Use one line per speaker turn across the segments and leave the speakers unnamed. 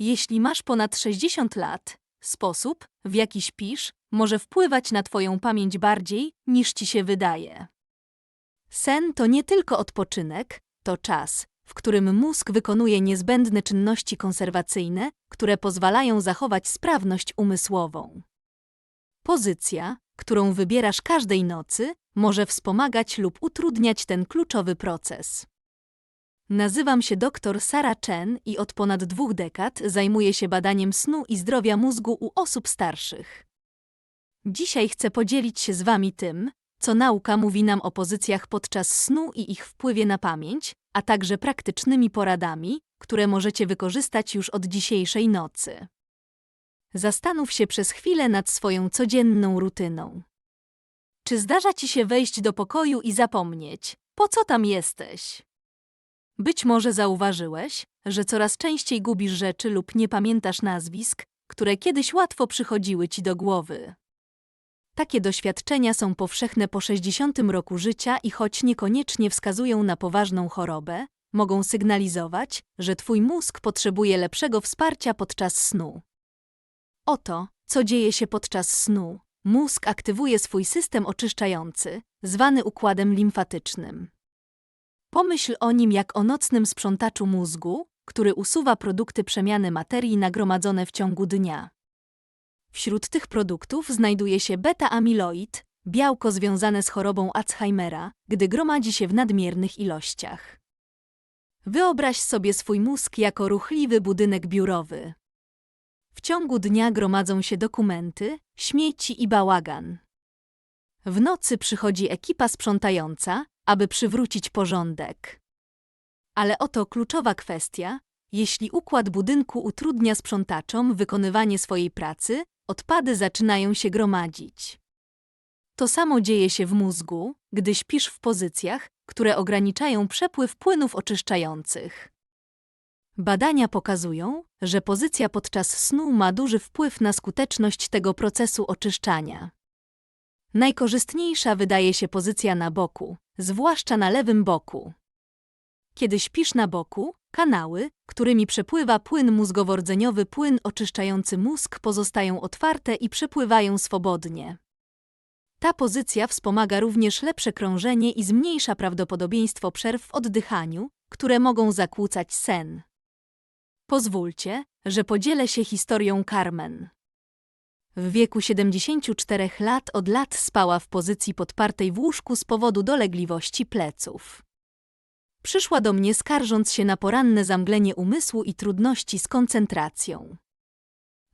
Jeśli masz ponad 60 lat, sposób, w jaki śpisz, może wpływać na Twoją pamięć bardziej, niż Ci się wydaje. Sen to nie tylko odpoczynek, to czas, w którym mózg wykonuje niezbędne czynności konserwacyjne, które pozwalają zachować sprawność umysłową. Pozycja, którą wybierasz każdej nocy, może wspomagać lub utrudniać ten kluczowy proces. Nazywam się dr Sara Chen i od ponad dwóch dekad zajmuję się badaniem snu i zdrowia mózgu u osób starszych. Dzisiaj chcę podzielić się z Wami tym, co nauka mówi nam o pozycjach podczas snu i ich wpływie na pamięć, a także praktycznymi poradami, które możecie wykorzystać już od dzisiejszej nocy. Zastanów się przez chwilę nad swoją codzienną rutyną. Czy zdarza ci się wejść do pokoju i zapomnieć, po co tam jesteś? Być może zauważyłeś, że coraz częściej gubisz rzeczy lub nie pamiętasz nazwisk, które kiedyś łatwo przychodziły ci do głowy. Takie doświadczenia są powszechne po 60 roku życia i choć niekoniecznie wskazują na poważną chorobę, mogą sygnalizować, że twój mózg potrzebuje lepszego wsparcia podczas snu. Oto, co dzieje się podczas snu. Mózg aktywuje swój system oczyszczający, zwany układem limfatycznym. Pomyśl o nim jak o nocnym sprzątaczu mózgu, który usuwa produkty przemiany materii nagromadzone w ciągu dnia. Wśród tych produktów znajduje się beta-amiloid, białko związane z chorobą Alzheimera, gdy gromadzi się w nadmiernych ilościach. Wyobraź sobie swój mózg jako ruchliwy budynek biurowy. W ciągu dnia gromadzą się dokumenty, śmieci i bałagan. W nocy przychodzi ekipa sprzątająca, aby przywrócić porządek. Ale oto kluczowa kwestia. Jeśli układ budynku utrudnia sprzątaczom wykonywanie swojej pracy, odpady zaczynają się gromadzić. To samo dzieje się w mózgu, gdy śpisz w pozycjach, które ograniczają przepływ płynów oczyszczających. Badania pokazują, że pozycja podczas snu ma duży wpływ na skuteczność tego procesu oczyszczania. Najkorzystniejsza wydaje się pozycja na boku, zwłaszcza na lewym boku. Kiedy śpisz na boku, kanały, którymi przepływa płyn mózgowo-rdzeniowy, płyn oczyszczający mózg pozostają otwarte i przepływają swobodnie. Ta pozycja wspomaga również lepsze krążenie i zmniejsza prawdopodobieństwo przerw w oddychaniu, które mogą zakłócać sen. Pozwólcie, że podzielę się historią Carmen. W wieku 74 lat od lat spała w pozycji podpartej w łóżku z powodu dolegliwości pleców. Przyszła do mnie skarżąc się na poranne zamglenie umysłu i trudności z koncentracją.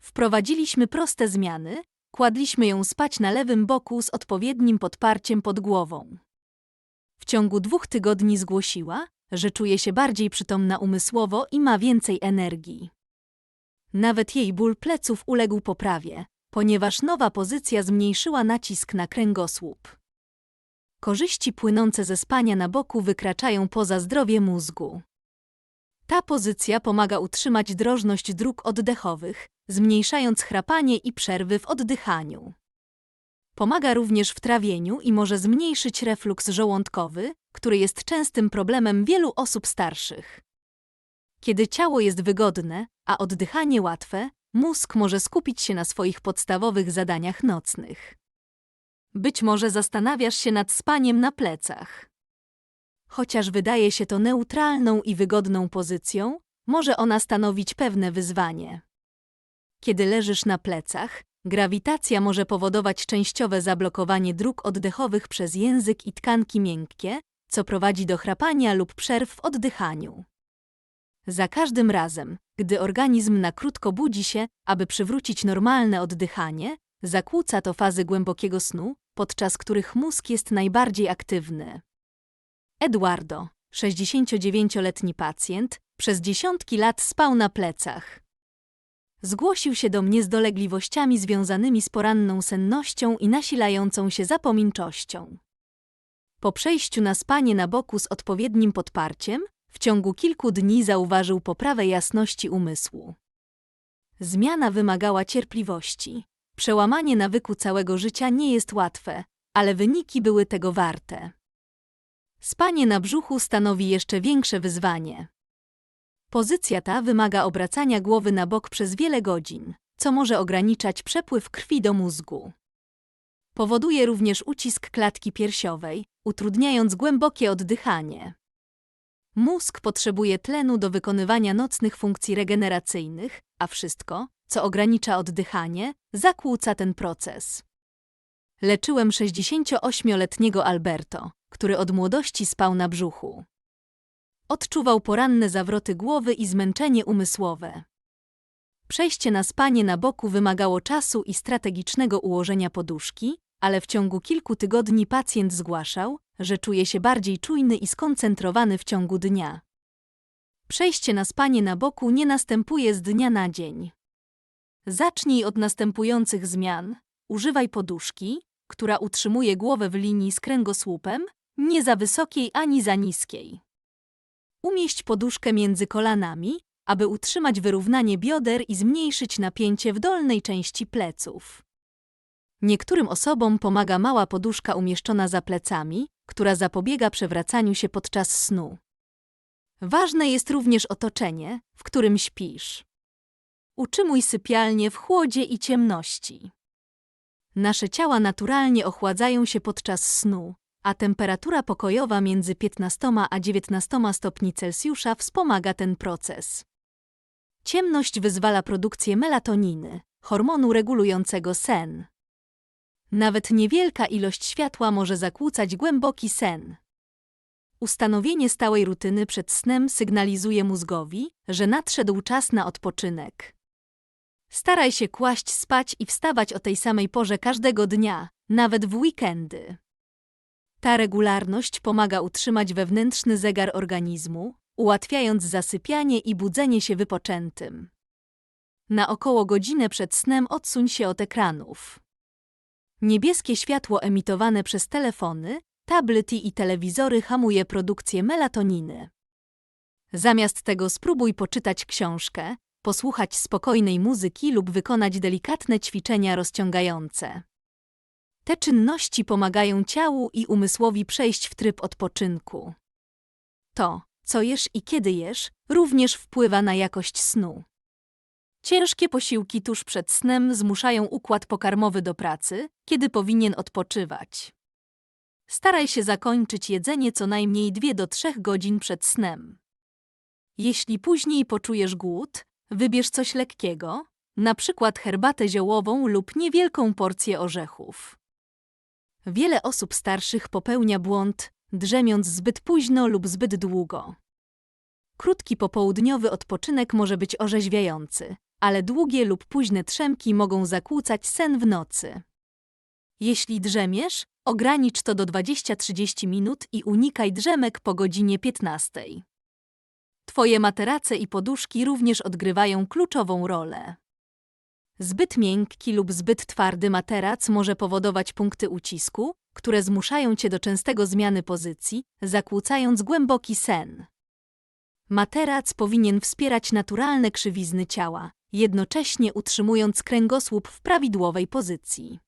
Wprowadziliśmy proste zmiany, kładliśmy ją spać na lewym boku z odpowiednim podparciem pod głową. W ciągu dwóch tygodni zgłosiła, że czuje się bardziej przytomna umysłowo i ma więcej energii. Nawet jej ból pleców uległ poprawie, ponieważ nowa pozycja zmniejszyła nacisk na kręgosłup. Korzyści płynące ze spania na boku wykraczają poza zdrowie mózgu. Ta pozycja pomaga utrzymać drożność dróg oddechowych, zmniejszając chrapanie i przerwy w oddychaniu. Pomaga również w trawieniu i może zmniejszyć refluks żołądkowy, który jest częstym problemem wielu osób starszych. Kiedy ciało jest wygodne, a oddychanie łatwe, mózg może skupić się na swoich podstawowych zadaniach nocnych. Być może zastanawiasz się nad spaniem na plecach. Chociaż wydaje się to neutralną i wygodną pozycją, może ona stanowić pewne wyzwanie. Kiedy leżysz na plecach, grawitacja może powodować częściowe zablokowanie dróg oddechowych przez język i tkanki miękkie, co prowadzi do chrapania lub przerw w oddychaniu. Za każdym razem, gdy organizm na krótko budzi się, aby przywrócić normalne oddychanie, zakłóca to fazy głębokiego snu, podczas których mózg jest najbardziej aktywny. Eduardo, 69-letni pacjent, przez dziesiątki lat spał na plecach. Zgłosił się do mnie z dolegliwościami związanymi z poranną sennością i nasilającą się zapominczością. Po przejściu na spanie na boku z odpowiednim podparciem, w ciągu kilku dni zauważył poprawę jasności umysłu. Zmiana wymagała cierpliwości. Przełamanie nawyku całego życia nie jest łatwe, ale wyniki były tego warte. Spanie na brzuchu stanowi jeszcze większe wyzwanie. Pozycja ta wymaga obracania głowy na bok przez wiele godzin, co może ograniczać przepływ krwi do mózgu. Powoduje również ucisk klatki piersiowej, utrudniając głębokie oddychanie. Mózg potrzebuje tlenu do wykonywania nocnych funkcji regeneracyjnych, a wszystko, co ogranicza oddychanie, zakłóca ten proces. Leczyłem 68-letniego Alberto, który od młodości spał na brzuchu. Odczuwał poranne zawroty głowy i zmęczenie umysłowe. Przejście na spanie na boku wymagało czasu i strategicznego ułożenia poduszki, ale w ciągu kilku tygodni pacjent zgłaszał, że czuje się bardziej czujny i skoncentrowany w ciągu dnia. Przejście na spanie na boku nie następuje z dnia na dzień. Zacznij od następujących zmian. Używaj poduszki, która utrzymuje głowę w linii z kręgosłupem, nie za wysokiej ani za niskiej. Umieść poduszkę między kolanami, aby utrzymać wyrównanie bioder i zmniejszyć napięcie w dolnej części pleców. Niektórym osobom pomaga mała poduszka umieszczona za plecami, która zapobiega przewracaniu się podczas snu. Ważne jest również otoczenie, w którym śpisz. Utrzymuj sypialnię w chłodzie i ciemności. Nasze ciała naturalnie ochładzają się podczas snu, a temperatura pokojowa między 15 a 19 stopni Celsjusza wspomaga ten proces. Ciemność wyzwala produkcję melatoniny, hormonu regulującego sen. Nawet niewielka ilość światła może zakłócać głęboki sen. Ustanowienie stałej rutyny przed snem sygnalizuje mózgowi, że nadszedł czas na odpoczynek. Staraj się kłaść spać i wstawać o tej samej porze każdego dnia, nawet w weekendy. Ta regularność pomaga utrzymać wewnętrzny zegar organizmu, ułatwiając zasypianie i budzenie się wypoczętym. Na około godzinę przed snem odsuń się od ekranów. Niebieskie światło emitowane przez telefony, tablety i telewizory hamuje produkcję melatoniny. Zamiast tego spróbuj poczytać książkę, posłuchać spokojnej muzyki lub wykonać delikatne ćwiczenia rozciągające. Te czynności pomagają ciału i umysłowi przejść w tryb odpoczynku. To, co jesz i kiedy jesz, również wpływa na jakość snu. Ciężkie posiłki tuż przed snem zmuszają układ pokarmowy do pracy, kiedy powinien odpoczywać. Staraj się zakończyć jedzenie co najmniej 2 do 3 godzin przed snem. Jeśli później poczujesz głód, wybierz coś lekkiego, na przykład herbatę ziołową lub niewielką porcję orzechów. Wiele osób starszych popełnia błąd, drzemiąc zbyt późno lub zbyt długo. Krótki popołudniowy odpoczynek może być orzeźwiający, ale długie lub późne trzemki mogą zakłócać sen w nocy. Jeśli drzemiesz, ogranicz to do 20-30 minut i unikaj drzemek po godzinie 15. Twoje materace i poduszki również odgrywają kluczową rolę. Zbyt miękki lub zbyt twardy materac może powodować punkty ucisku, które zmuszają cię do częstego zmiany pozycji, zakłócając głęboki sen. Materac powinien wspierać naturalne krzywizny ciała, jednocześnie utrzymując kręgosłup w prawidłowej pozycji.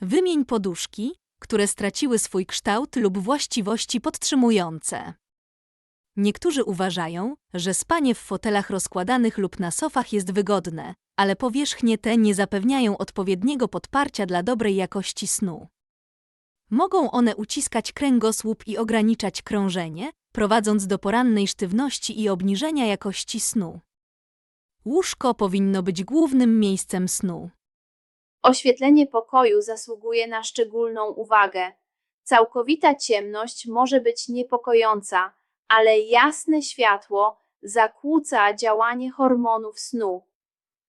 Wymień poduszki, które straciły swój kształt lub właściwości podtrzymujące. Niektórzy uważają, że spanie w fotelach rozkładanych lub na sofach jest wygodne, ale powierzchnie te nie zapewniają odpowiedniego podparcia dla dobrej jakości snu. Mogą one uciskać kręgosłup i ograniczać krążenie, prowadząc do porannej sztywności i obniżenia jakości snu. Łóżko powinno być głównym miejscem snu.
Oświetlenie pokoju zasługuje na szczególną uwagę. Całkowita ciemność może być niepokojąca, ale jasne światło zakłóca działanie hormonów snu.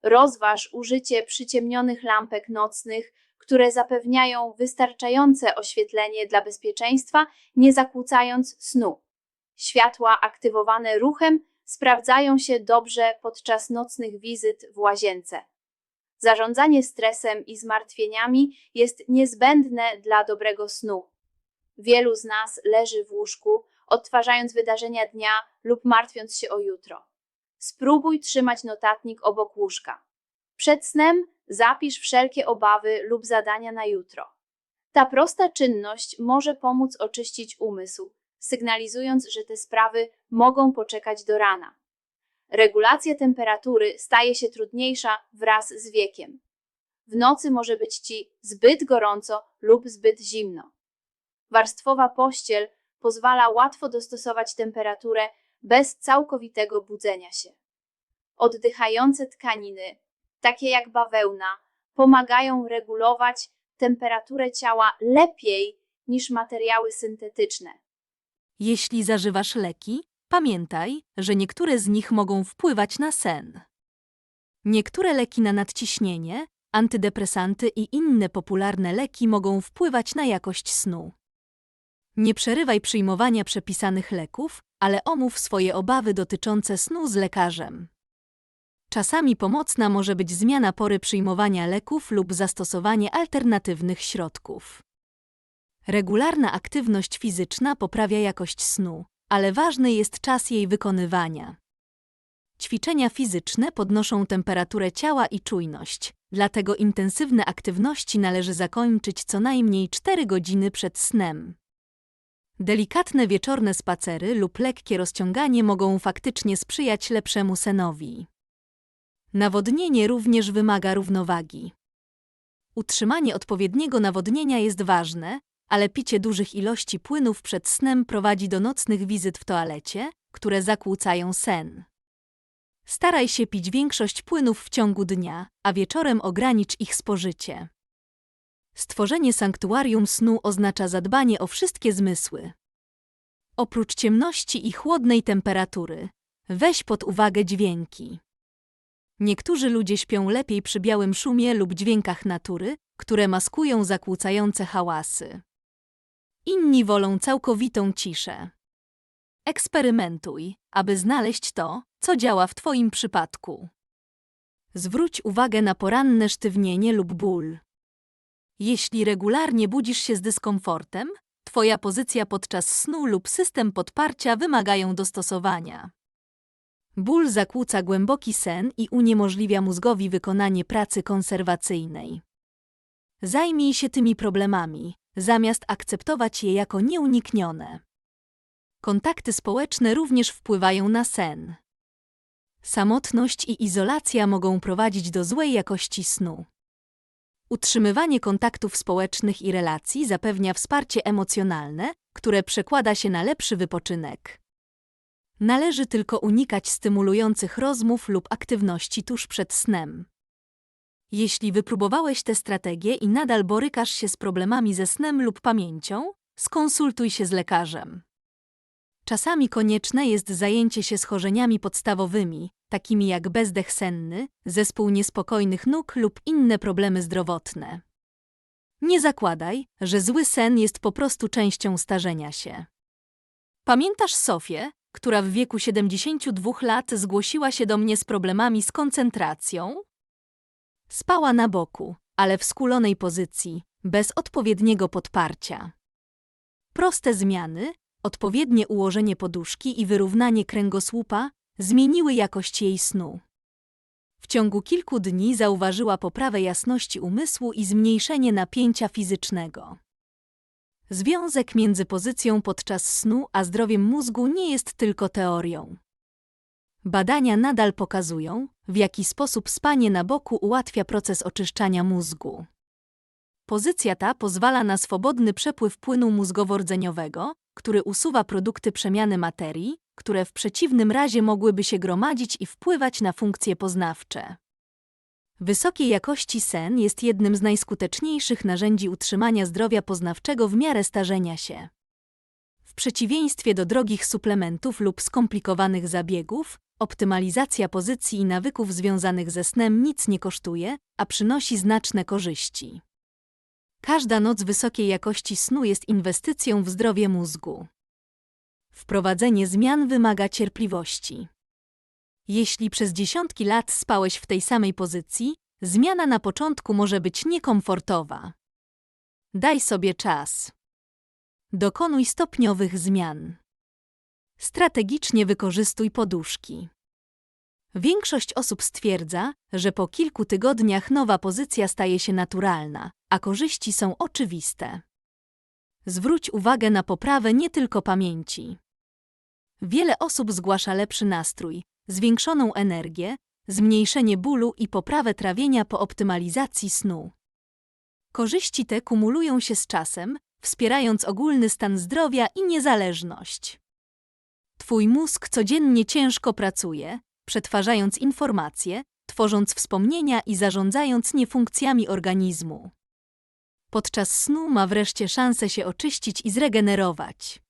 Rozważ użycie przyciemnionych lampek nocnych, które zapewniają wystarczające oświetlenie dla bezpieczeństwa, nie zakłócając snu. Światła aktywowane ruchem sprawdzają się dobrze podczas nocnych wizyt w łazience. Zarządzanie stresem i zmartwieniami jest niezbędne dla dobrego snu. Wielu z nas leży w łóżku, odtwarzając wydarzenia dnia lub martwiąc się o jutro. Spróbuj trzymać notatnik obok łóżka. Przed snem zapisz wszelkie obawy lub zadania na jutro. Ta prosta czynność może pomóc oczyścić umysł, sygnalizując, że te sprawy mogą poczekać do rana. Regulacja temperatury staje się trudniejsza wraz z wiekiem. W nocy może być ci zbyt gorąco lub zbyt zimno. Warstwowa pościel pozwala łatwo dostosować temperaturę bez całkowitego budzenia się. Oddychające tkaniny, takie jak bawełna, pomagają regulować temperaturę ciała lepiej niż materiały syntetyczne.
Jeśli zażywasz leki, pamiętaj, że niektóre z nich mogą wpływać na sen. Niektóre leki na nadciśnienie, antydepresanty i inne popularne leki mogą wpływać na jakość snu. Nie przerywaj przyjmowania przepisanych leków, ale omów swoje obawy dotyczące snu z lekarzem. Czasami pomocna może być zmiana pory przyjmowania leków lub zastosowanie alternatywnych środków. Regularna aktywność fizyczna poprawia jakość snu, ale ważny jest czas jej wykonywania. Ćwiczenia fizyczne podnoszą temperaturę ciała i czujność, dlatego intensywne aktywności należy zakończyć co najmniej 4 godziny przed snem. Delikatne wieczorne spacery lub lekkie rozciąganie mogą faktycznie sprzyjać lepszemu senowi. Nawodnienie również wymaga równowagi. Utrzymanie odpowiedniego nawodnienia jest ważne, ale picie dużych ilości płynów przed snem prowadzi do nocnych wizyt w toalecie, które zakłócają sen. Staraj się pić większość płynów w ciągu dnia, a wieczorem ogranicz ich spożycie. Stworzenie sanktuarium snu oznacza zadbanie o wszystkie zmysły. Oprócz ciemności i chłodnej temperatury, weź pod uwagę dźwięki. Niektórzy ludzie śpią lepiej przy białym szumie lub dźwiękach natury, które maskują zakłócające hałasy. Inni wolą całkowitą ciszę. Eksperymentuj, aby znaleźć to, co działa w Twoim przypadku. Zwróć uwagę na poranne sztywnienie lub ból. Jeśli regularnie budzisz się z dyskomfortem, Twoja pozycja podczas snu lub system podparcia wymagają dostosowania. Ból zakłóca głęboki sen i uniemożliwia mózgowi wykonanie pracy konserwacyjnej. Zajmij się tymi problemami, zamiast akceptować je jako nieuniknione. Kontakty społeczne również wpływają na sen. Samotność i izolacja mogą prowadzić do złej jakości snu. Utrzymywanie kontaktów społecznych i relacji zapewnia wsparcie emocjonalne, które przekłada się na lepszy wypoczynek. Należy tylko unikać stymulujących rozmów lub aktywności tuż przed snem. Jeśli wypróbowałeś tę strategię i nadal borykasz się z problemami ze snem lub pamięcią, skonsultuj się z lekarzem. Czasami konieczne jest zajęcie się schorzeniami podstawowymi, takimi jak bezdech senny, zespół niespokojnych nóg lub inne problemy zdrowotne. Nie zakładaj, że zły sen jest po prostu częścią starzenia się. Pamiętasz Sofię, która w wieku 72 lat zgłosiła się do mnie z problemami z koncentracją? Spała na boku, ale w skulonej pozycji, bez odpowiedniego podparcia. Proste zmiany, odpowiednie ułożenie poduszki i wyrównanie kręgosłupa zmieniły jakość jej snu. W ciągu kilku dni zauważyła poprawę jasności umysłu i zmniejszenie napięcia fizycznego. Związek między pozycją podczas snu a zdrowiem mózgu nie jest tylko teorią. Badania nadal pokazują, w jaki sposób spanie na boku ułatwia proces oczyszczania mózgu. Pozycja ta pozwala na swobodny przepływ płynu mózgowo-rdzeniowego, który usuwa produkty przemiany materii, które w przeciwnym razie mogłyby się gromadzić i wpływać na funkcje poznawcze. Wysokiej jakości sen jest jednym z najskuteczniejszych narzędzi utrzymania zdrowia poznawczego w miarę starzenia się. Przeciwieństwie do drogich suplementów lub skomplikowanych zabiegów, optymalizacja pozycji i nawyków związanych ze snem nic nie kosztuje, a przynosi znaczne korzyści. Każda noc wysokiej jakości snu jest inwestycją w zdrowie mózgu. Wprowadzenie zmian wymaga cierpliwości. Jeśli przez dziesiątki lat spałeś w tej samej pozycji, zmiana na początku może być niekomfortowa. Daj sobie czas. Dokonuj stopniowych zmian. Strategicznie wykorzystuj poduszki. Większość osób stwierdza, że po kilku tygodniach nowa pozycja staje się naturalna, a korzyści są oczywiste. Zwróć uwagę na poprawę nie tylko pamięci. Wiele osób zgłasza lepszy nastrój, zwiększoną energię, zmniejszenie bólu i poprawę trawienia po optymalizacji snu. Korzyści te kumulują się z czasem, wspierając ogólny stan zdrowia i niezależność. Twój mózg codziennie ciężko pracuje, przetwarzając informacje, tworząc wspomnienia i zarządzając niefunkcjami organizmu. Podczas snu ma wreszcie szansę się oczyścić i zregenerować.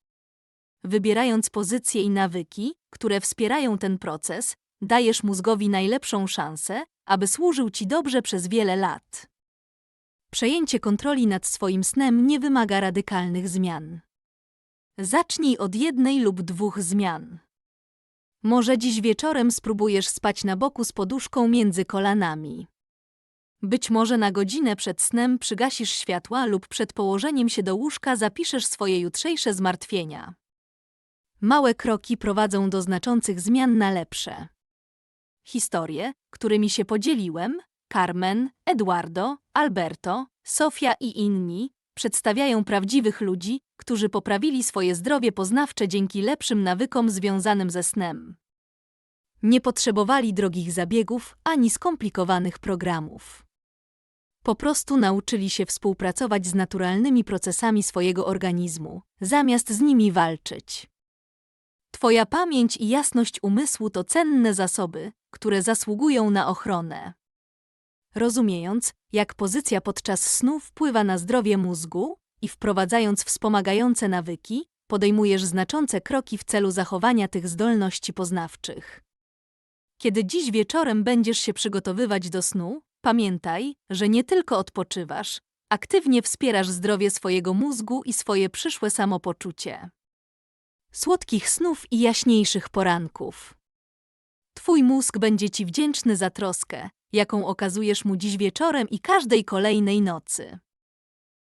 Wybierając pozycje i nawyki, które wspierają ten proces, dajesz mózgowi najlepszą szansę, aby służył ci dobrze przez wiele lat. Przejęcie kontroli nad swoim snem nie wymaga radykalnych zmian. Zacznij od jednej lub dwóch zmian. Może dziś wieczorem spróbujesz spać na boku z poduszką między kolanami. Być może na godzinę przed snem przygasisz światła lub przed położeniem się do łóżka zapiszesz swoje jutrzejsze zmartwienia. Małe kroki prowadzą do znaczących zmian na lepsze. Historie, którymi się podzieliłem, Carmen, Eduardo, Alberto, Sofia i inni, przedstawiają prawdziwych ludzi, którzy poprawili swoje zdrowie poznawcze dzięki lepszym nawykom związanym ze snem. Nie potrzebowali drogich zabiegów ani skomplikowanych programów. Po prostu nauczyli się współpracować z naturalnymi procesami swojego organizmu, zamiast z nimi walczyć. Twoja pamięć i jasność umysłu to cenne zasoby, które zasługują na ochronę. Rozumiejąc, jak pozycja podczas snu wpływa na zdrowie mózgu i wprowadzając wspomagające nawyki, podejmujesz znaczące kroki w celu zachowania tych zdolności poznawczych. Kiedy dziś wieczorem będziesz się przygotowywać do snu, pamiętaj, że nie tylko odpoczywasz, aktywnie wspierasz zdrowie swojego mózgu i swoje przyszłe samopoczucie. Słodkich snów i jaśniejszych poranków. Twój mózg będzie ci wdzięczny za troskę, jaką okazujesz mu dziś wieczorem i każdej kolejnej nocy.